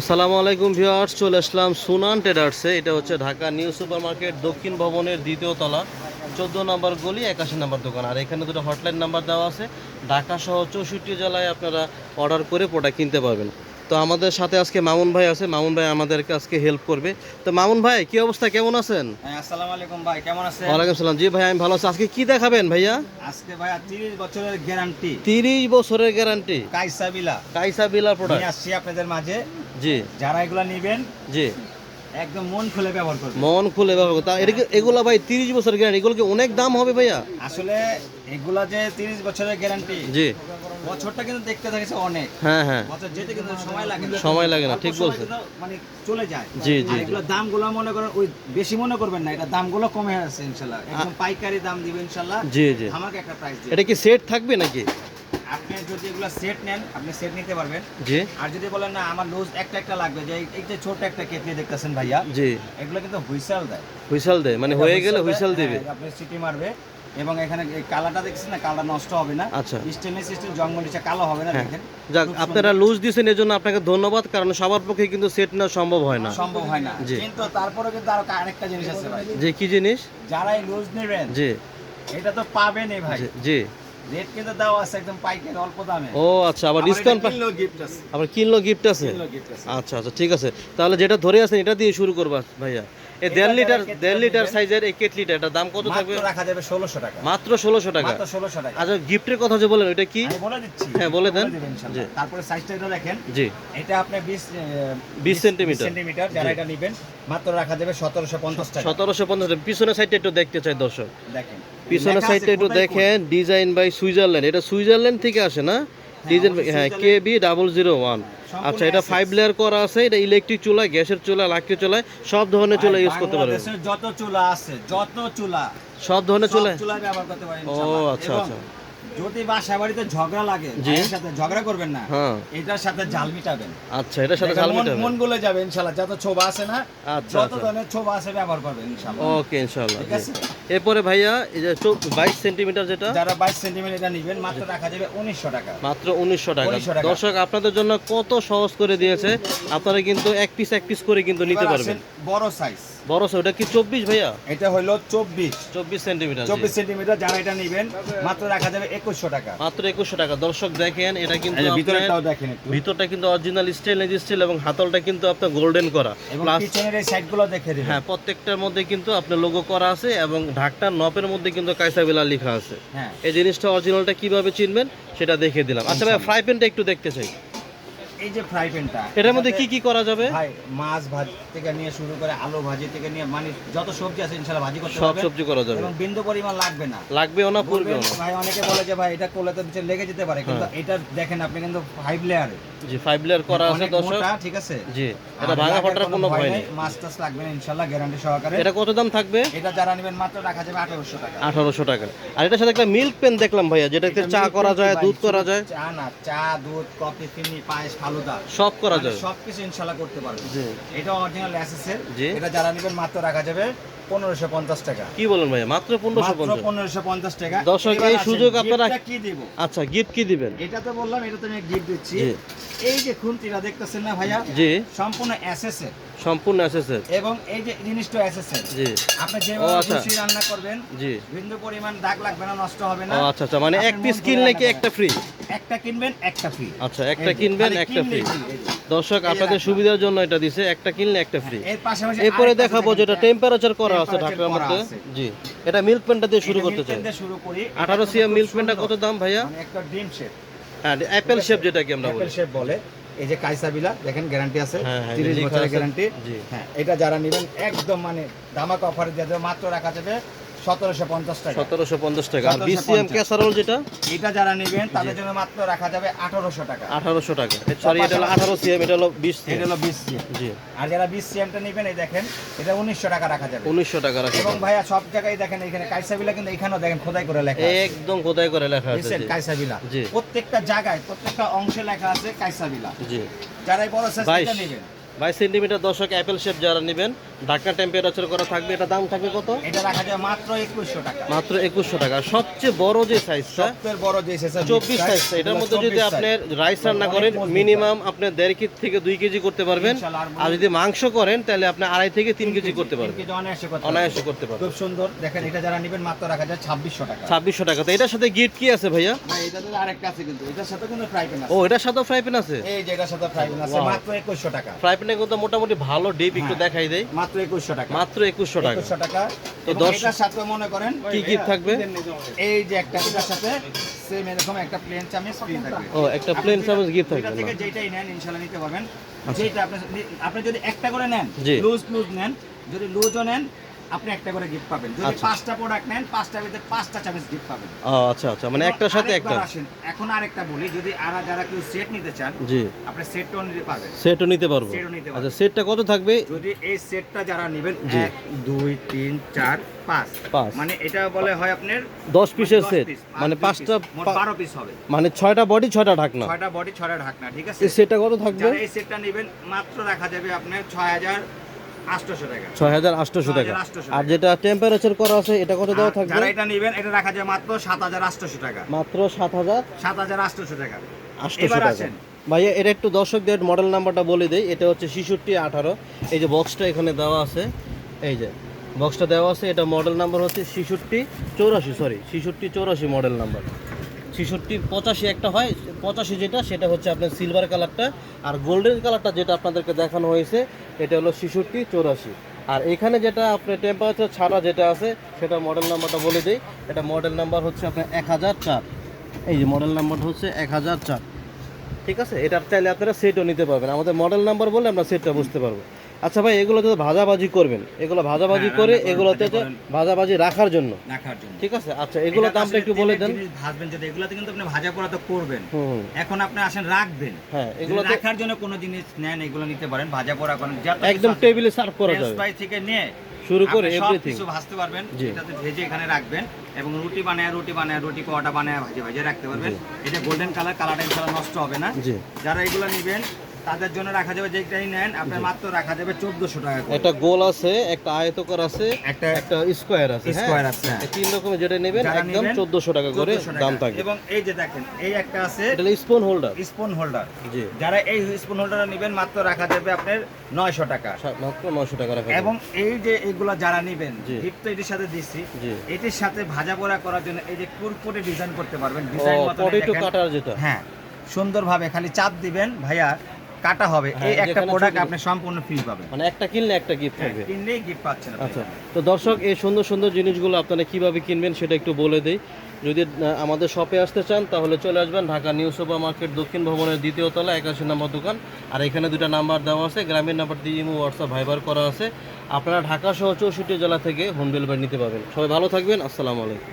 আসসালামু আলাইকুম ভিউয়ার্স, চলে আসলাম সুনান ট্রেডার্সে। এটা হচ্ছে ঢাকা নিউ সুপার মার্কেট দক্ষিণ ভবনের দ্বিতীয় তলা, চোদ্দ নম্বর গলি, একাশি নম্বর দোকান। আর এখানে দুটো হটলাইন নাম্বার দেওয়া আছে। ঢাকা সহ চৌষট্টি জেলায় আপনারা অর্ডার করে প্রোডাক্ট কিনতে পারবেন। তো আমাদের সাথে আজকে মামুন ভাই আছে মামুন ভাই আমাদেরকে আজকে হেল্প করবে। তো মামুন ভাই কি অবস্থা? কেমন আছেন? হ্যাঁ আসসালামু আলাইকুম ভাই কেমন আছেন? ওয়ালাইকুম সালাম। জি ভাই আমি ভালো আছি। আজকে কি দেখাবেন ভাইয়া? আজকে ভাই 30 বছরের গ্যারান্টি তিরিশ বছরের গ্যারান্টি কাইসা বিলা। কাইসা বিলার নিয়ে প্রোডাক্ট আসছি আপনাদের মাঝে। জি। যারা এগুলা নেবেন জি। একদম মন খুলে ব্যবহার করবেন। মন খুলে ব্যবহার করতে এটা কি- এগুলা ভাই বছর গ্যারান্টি এগুলো কি অনেক দাম হবে ভাইয়া? আসলে এগুলা যে 30 বছরের গ্যারান্টি জি। বছরটা কিন্তু দেখতে থাকছে অনেক। হ্যাঁ হ্যাঁ। বছর যেতে কিন্তু সময় লাগে না। সময় লাগে না, ঠিক বলছেন। মানে চলে যায়। জি, জি, এগুলো দামগুলো মনে করেন ওই বেশি মনে করবেন না এটা দামগুলো কমে আছে ইনশাআল্লাহ একদম পাইকারি দাম দিবেন ইনশাআল্লাহ জি জি। আমাকে একটা প্রাইস দিন এটা কি সেট থাকবে নাকি? আপনি যদি এগুলো সেট নেন আপনি সেট নিতে পারবেন। জি। আর যদি বলেন না আমার লুজ একটা একটা লাগবে যে এই- যে ছোট একটা কেটলি দেখতেছেন ভাইয়া জি। এগুলো কিন্তু হুইসেল দেয়। হুইসেল দেয় মানে হয়ে গেলে হুইসেল দেয়, দিবে। হ্যাঁ, আপনি সিটি মারবে এবং এখানে এই কালারটা দেখছেন না কালার নষ্ট হবে না? আচ্ছা। স্টেনলেস স্টিল জং মরিচা কালো হবে না হ্যাঁ। দেখেন। যাক আপনারা লুজ দিয়েছেন এর জন্য আপনাকে ধন্যবাদ কারণ সবার পক্ষে কিন্তু সেট নেওয়া সম্ভব হয় না। সম্ভব হয় না। কিন্তু তারপরে কিন্তু আরও আরেকটা জিনিস আছে ভাই। যে কি জিনিস? যারা এই লুজ নেবেন জি। এটা তো পাবেনই ভাই। জি। রেট কিন্তু দাও আছে একদম পাইকারি অল্প দামে। ও আচ্ছা আবার ডিসকাউন্ট গিফট আছে। আবার কিনলো গিফট কিনলো আছে। আচ্ছা আচ্ছা ঠিক আছে। তাহলে যেটা ধরে আছেন এটা দিয়ে শুরু করবা ভাইয়া। এই দেড় লিটার দেড় লিটার সাইজের এই কেটলিটা দাম কত থাকবে? মাত্র রাখা যাবে ষোলোশো টাকা। মাত্র ষোলোশো টাকা। ষোলোশো টাকা। আচ্ছা গিফটের কথা যে বলেন ওটা কি? বলে দিচ্ছি। হ্যাঁ, বলে দেন। জি। তারপরে সাইজটা এটা দেখেন। জি। এটা আপনি 20 20 সেন্টিমিটার। সেন্টিমিটার যারা এটা নেবেন মাত্র রাখা যাবে 1750 টাকা। সতেরোশো পঞ্চাশ পিছনের সাইডটা একটু দেখতে চাই দর্শক। দেখেন। পিছনের সাইডটা একটু দেখেন ডিজাইন বাই সুইজারল্যান্ড এটা সুইজারল্যান্ড থেকে আসে না? অবশ্যই হ্যাঁ K B double zero one আচ্ছা এটা ফাইভ লেয়ার করা আছে এটা ইলেকট্রিক চুলা গ্যাসের চুলা লাকড়ি চুলা সব ধরনের চুলা ইউজ করতে পারবে যত চুলা আছে যত চুলা সব ধরনের চুলা চুলা ব্যবহার করতে পারেন ও, আচ্ছা, আচ্ছা। যদি বাসা বাড়িতে ঝগড়া লাগে। ভাইয়ের সাথে ঝগড়া করবেন না হ্যাঁ। এটার সাথে জাল মিটাবেন। আচ্ছা এটার সাথে ঝাল মন- মন গলে যাবে ইনশাআল্লাহ যত ছোবা আছে না আচ্ছা, যত আচ্ছা। ধরনের ছোবা আছে ব্যবহার করবেন ইনশাআল্লাহ ওকে ইনশাআল্লাহ ঠিক আছে? এরপরে ভাইয়া এই যে বাইশ সেন্টিমিটার যেটা? যারা 22 সেন্টিমিটার এটা নেবেন মাত্র রাখা যাবে 1900 টাকা। মাত্র 1900 টাকা। দর্শক আপনাদের জন্য কত সহজ করে দিয়েছে আপনারা কিন্তু এক পিস এক পিস করে কিন্তু নিতে পারবেন। বড় সাইজ বড় সো এটা কি চব্বিশ ভাইয়া? এটা হলো চব্বিশ। চব্বিশ সেন্টিমিটার জি। চব্বিশ সেন্টিমিটার যারা এটা নেবেন মাত্র রাখা যাবে একুশশো টাকা। মাত্র একুশশো টাকা। দর্শক দেখেন এটা কিন্তু আপনার- দেখেন ভিতরটা কিন্তু অরিজিনাল স্টেনলেস স্টিল এবং হাতলটা কিন্তু আপনার গোল্ডেন করা। প্লাস পিছনের এই সাইডগুলো দেখে দিবেন। হ্যাঁ প্রত্যেকটার মধ্যে কিন্তু আপনার লোগো করা আছে এবং ঢাকটার নপের মধ্যে কিন্তু কাইসাবিলা লেখা আছে। হ্যাঁ। এই জিনিসটা অরিজিনালটা কীভাবে চিনবেন সেটা দেখে দিলাম। আচ্ছা ভাই ফ্রাই প্যানটা একটু দেখতে চাই। এই যে ফ্রাই প্যানটা এটার মধ্যে কি কি করা যাবে? ভাই মাছ ভাজি থেকে নিয়ে শুরু করে আলু ভাজি থেকে নিয়ে মানে যত সবজি আছে ইনশাআল্লাহ ভাজি করতে সব সবজি করা যাবে। এবং বিন্দু পরিমাণ লাগবে না। লাগবেও না পড়বেও না? ভাই অনেকে বলে যে ভাই এটা নিচে লেগে যেতে পারে কিন্তু হ্যাঁ। এটা দেখেন আপনি কিন্তু ফাইভ লেয়ারে জি ফাইভ লেয়ার করা আছে দর্শক। ঠিক আছে? জি এটা ভাঙা ফাটার কোনো ভয় নেই মাছ টাছ লাগবে না ইনশাআল্লাহ গ্যারান্টি সহকারে। এটা কত দাম থাকবে? এটা যারা নেবেন মাত্র রাখা যাবে আঠারোশো টাকা। আঠারোশো টাকা। আর এটার সাথে একটা মিল্ক পেন দেখলাম ভাইয়া যেটাতে চা করা যায় দুধ করা যায়? চা না চা দুধ কফি চিনি পায়েস ফালুদা সব করা মানে যায় সবকিছু ইনশাল্লাহ করতে পারবে। জি। এটা অরিজিনাল অ্যাসেসের এটা যারা নেবেন মাত্র রাখা যাবে পনেরোশো পঞ্চাশ টাকা। কি বলেন ভাইয়া? মাত্র পনেরোশো পনেরোশো পঞ্চাশ টাকা। দর্শক, এই সুযোগ আপনারা- কি দিব? আচ্ছা গিফট কি দিবেন? এটা তো বললাম এটা তো আমি গিফট দিচ্ছি। এই যে খুন্তিটা দেখতেছেন না ভাইয়া? জি। সম্পূর্ণ অ্যাসেসের সম্পূর্ণ এবং এই যে জিনিসটা অ্যাসেসের জি। আপনি যেভাবে আচ্ছা। খুশি রান্না করবেন জি। বিন্দু পরিমাণ দাগ লাগবে না নষ্ট হবে না। আচ্ছা আচ্ছা মানে এক পিস কিনলে কি একটা ফ্রি একটা কিনবেন একটা ফ্রি আচ্ছা একটা কিনবেন একটা ফ্রি দর্শক আপনাদের সুবিধার জন্য এটা দিছে একটা কিনলে একটা ফ্রি এরপরে দেখাবো যেটা টেম্পারেচার করা আছে ঢাকার মধ্যে। জি এটা মিল্ক দিয়ে শুরু করতে চাই। শুরু করি। আঠারো সিএম মিল্ক কত দাম ভাইয়া? মানে একটা ডিম শেপ হ্যাঁ অ্যাপেল শেপ যেটাকে আমরা অ্যাপেল বলি। শেপ বলে। এই যে কাইসাবিলা দেখেন গ্যারান্টি আছে। হ্যাঁ, হ্যাঁ, 30 বছরের গ্যারান্টি হ্যাঁ এটা যারা নেবেন একদম মানে ধামাকা অফারে দিয়ে দেবে। মাত্র রাখা যাবে সতেরোশো পঞ্চাশ টাকা। সতেরোশো পঞ্চাশ টাকা। আর বিসিএম ক্যাসারোল যেটা? এটা যারা নেবেন তাদের জন্য মাত্র রাখা যাবে আঠারোশো টাকা। আঠারোশো টাকা। সরি এটা হলো আঠারো সিএম এটা হলো বিশ এটা হলো বিশ সিএম জি। আর যারা বিশ সিএমটা নেবেন এই দেখেন এটা উনিশশো টাকা রাখা যাবে। উনিশশো টাকা রাখা এবং ভাইয়া সব জায়গায় দেখেন এখানে কাইসাবিলা কিন্তু এখানেও দেখেন খোদাই করে লেখা একদম কোথায় করে লেখা আছে কাইসাবিলা। জি। প্রত্যেকটা জায়গায় প্রত্যেকটা অংশে লেখা আছে কাইসাবিলা। জি। যারা বড় সাইজটা নেবেন। বাইশ সেন্টিমিটার দর্শক অ্যাপেল শেপ যারা নেবেন ঢাকা টেম্পারেচার করা থাকবে এটা দাম থাকবে কত? এটা রাখা যায় মাত্র একুশশো টাকা। মাত্র একুশশো টাকা। সবচেয়ে বড় যে সাইজটা সবচেয়ে বড় যে চব্বিশ big সাইজ এটার মধ্যে যদি আপনি রাইস রান্না করেন মিনিমাম আপনি দেড় কেজি থেকে দুই কেজি করতে পারবেন। আর যদি মাংস করেন তাহলে আপনি আড়াই থেকে তিন কেজি করতে পারবেন। কেজি অনায়াসে করতে পারবেন। করতে পারবেন। খুব সুন্দর। দেখেন এটা যারা নেবেন মাত্র রাখা যায় ছাব্বিশশো টাকা। ছাব্বিশশো টাকা। তো এটার সাথে গিফট কি আছে ভাইয়া? ভাই এটাতে আরেকটা আছে কিন্তু। এটার সাথে কিন্তু ফ্রাই প্যান আছে? ও এটার সাথে ফ্রাই প্যান আছে? এই যে এটার সাথে ফ্রাই প্যান আছে। মাত্র একুশশো টাকা। ফ্রাই প্যানে কিন্তু মোটামুটি ভালো ডিপ একটু হ্যাঁ। দেখাই দেয় মাত্র একুশশো টাকা। মাত্র 2100 টাকা। 2100 টাকা। তো তো দশ- এটার সাথে মনে করেন কি গিফট থাকবে? এই যে একটা এটার সাথে সেম এরকম একটা প্লেন চামচ ফ্রি থাকবে। ও একটা প্লেন চামচ গিফট এটা থেকে যেটাই নেন ইনশাআল্লাহ নিতে পারবেন। যেটা আপনি আপনি যদি একটা করে নেন লুজ লুজ নেন যদি লুজও নেন আপনি একটা করে গিফট পাবেন। যদি আচ্ছা। পাঁচটা প্রোডাক্ট নেন পাঁচটার ভিতরে পাঁচটা চামিচ গিফট পাবেন। ও আচ্ছা আচ্ছা। মানে একটার সাথে একটা আসেন, এখন আরেকটা বলি যদি আর যারা কেউ সেট নিতে চান জি। আপনি সেটটাও নিতে পারবেন সেটও নিতে পারব। আচ্ছা সেটটা কত থাকবে? যদি এই সেটটা যারা নেবেন জি। এক দুই তিন চার পাঁচ। পাঁচ। মানে এটা বলে হয় আপনার দশ পিসের দশ সেট মানে পাঁচটা piece, মোট পা- বারো পিস হবে। মানে ছয়টা বডি ছয়টা ঢাকনা। ছয়টা বডি ছয়টা ঢাকনা ঠিক আছে? এই সেটটা কত থাকবে? যারা এই সেটটা নেবেন মাত্র রাখা যাবে আপনার ছয় হাজার আটশোশো টাকা ছয় হাজার আটশোশো টাকা। আর যেটা টেম্পারেচার করা আছে এটা কত দেওয়া থাকবে? যারা এটা নেবেন এটা রাখা যায় মাত্র সাত হাজার আটশোশো টাকা। মাত্র সাত হাজার সাত হাজার আটশোশো টাকা। আটশোশো টাকা। ভাইয়া এটা একটু দর্শকদের মডেল নাম্বারটা বলে দেই। এটা হচ্ছে ছিষট্টি আঠারো। এই যে বক্সটা এখানে দেওয়া আছে। এই যে বক্সটা দেওয়া আছে। এটা মডেল নাম্বার হচ্ছে ছিষট্টি চৌরাশি সরি ছিষট্টি চৌরাশি মডেল নাম্বার ছিষট্টি, পঁচাশি একটা হয়। পঁচাশি যেটা, সেটা হচ্ছে আপনার সিলভার কালারটা আর গোল্ডেন কালারটা যেটা আপনাদেরকে দেখানো হয়েছে, এটা হলো ছিষট্টি, চৌরাশি। আর এখানে যেটা আপনার টেম্পারেচার ছাড়া যেটা আছে, সেটা মডেল নাম্বারটা বলে দিই। এটা মডেল নাম্বার হচ্ছে আপনার এক হাজার চার। এই যে মডেল নাম্বারটা হচ্ছে এক হাজার চার। ঠিক আছে? এটা চাইলে আপনারা সেটও নিতে পারবেন। আমাদের মডেল নাম্বার বলে আমরা সেটটা বুঝতে পারব। আচ্ছা ভাই এগুলো তো ভাজাভাজি করবেন। এগুলো ভাজাভাজি হ্যাঁ, করে এগুলোতে। ভাজাভাজি রাখার জন্য। রাখার জন্য। ঠিক আছে? আচ্ছা এগুলো দামটা একটু বলে দেন। ভাজবেন যদি এগুলোতে কিন্তু আপনি ভাজা পোড়া তো করবেন। এখন আপনি আসেন রাখবেন। হ্যাঁ এগুলো রাখার জন্য কোনো জিনিস নেন এগুলো নিতে পারেন ভাজা পোড়া করেন একদম টেবিলে সার্ভ করা যাবে। ফ্রাই থেকে নিয়ে শুরু করে এভরিথিং কিছু ভাজতে পারবেন। এটাতে ভেজে এখানে রাখবেন এবং রুটি বানায় রুটি বানায় রুটি কোয়াটা বানায় ভাজে ভাজে রাখতে পারবেন। এটা গোল্ডেন কালার কালারটা ইনশাআল্লাহ নষ্ট হবে না। যারা এগুলো নেবেন তাদের জন্য রাখা যাবে যেটাই নেন আপনার মাত্র রাখা যাবে চোদ্দশো টাকা একটা গোল আছে একটা আয়তকার আছে একটা একটা স্কোয়ার আছে হ্যাঁ? স্কোয়ার আছে হ্যাঁ। তিন রকমের যেটা নেবেন একদম চোদ্দশো টাকা করে দাম থাকবে। এবং এই যে দেখেন এই একটা আছে এটা স্পুন হোল্ডার স্পুন হোল্ডার জি। যারা এই স্পুন হোল্ডার নেবেন মাত্র রাখা যাবে আপনার নয়শো টাকা। মাত্র নশো টাকা রাখা এবং এই যে এইগুলা যারা নেবেন। গিফট এটির সাথে দিচ্ছি এটির সাথে ভাজা পোড়া করার জন্য এই যে কুরকুরে ডিজাইন করতে পারবেন ডিজাইন মতো কাটার যেটা। হ্যাঁ সুন্দরভাবে খালি চাপ দিবেন ভাইয়া। কাটা হবে হ্যাঁ, এই একটা প্রোডাক্ট আপনি সম্পূর্ণ ফ্রি পাবেন। মানে একটা কিনলে একটা গিফট থাকবে। কিনলেই গিফট পাচ্ছেন আচ্ছা তো দর্শক এই সুন্দর সুন্দর জিনিসগুলো আপনারা কীভাবে কিনবেন সেটা একটু বলে দেই। যদি আমাদের শপে আসতে চান তাহলে চলে আসবেন ঢাকা নিউ সুপার মার্কেট দক্ষিণ ভবনের দ্বিতীয় তলা একাশি নম্বর দোকান। আর এখানে দুটো নাম্বার দেওয়া আছে গ্রামীণ নাম্বার দিয়ে ইমো হোয়াটসঅ্যাপ ভাইবার করা আছে। আপনারা ঢাকা সহ চৌষট্টি জেলা থেকে হোম ডেলিভারি নিতে পারবেন। সবাই ভালো থাকবেন আসসালামু আলাইকুম।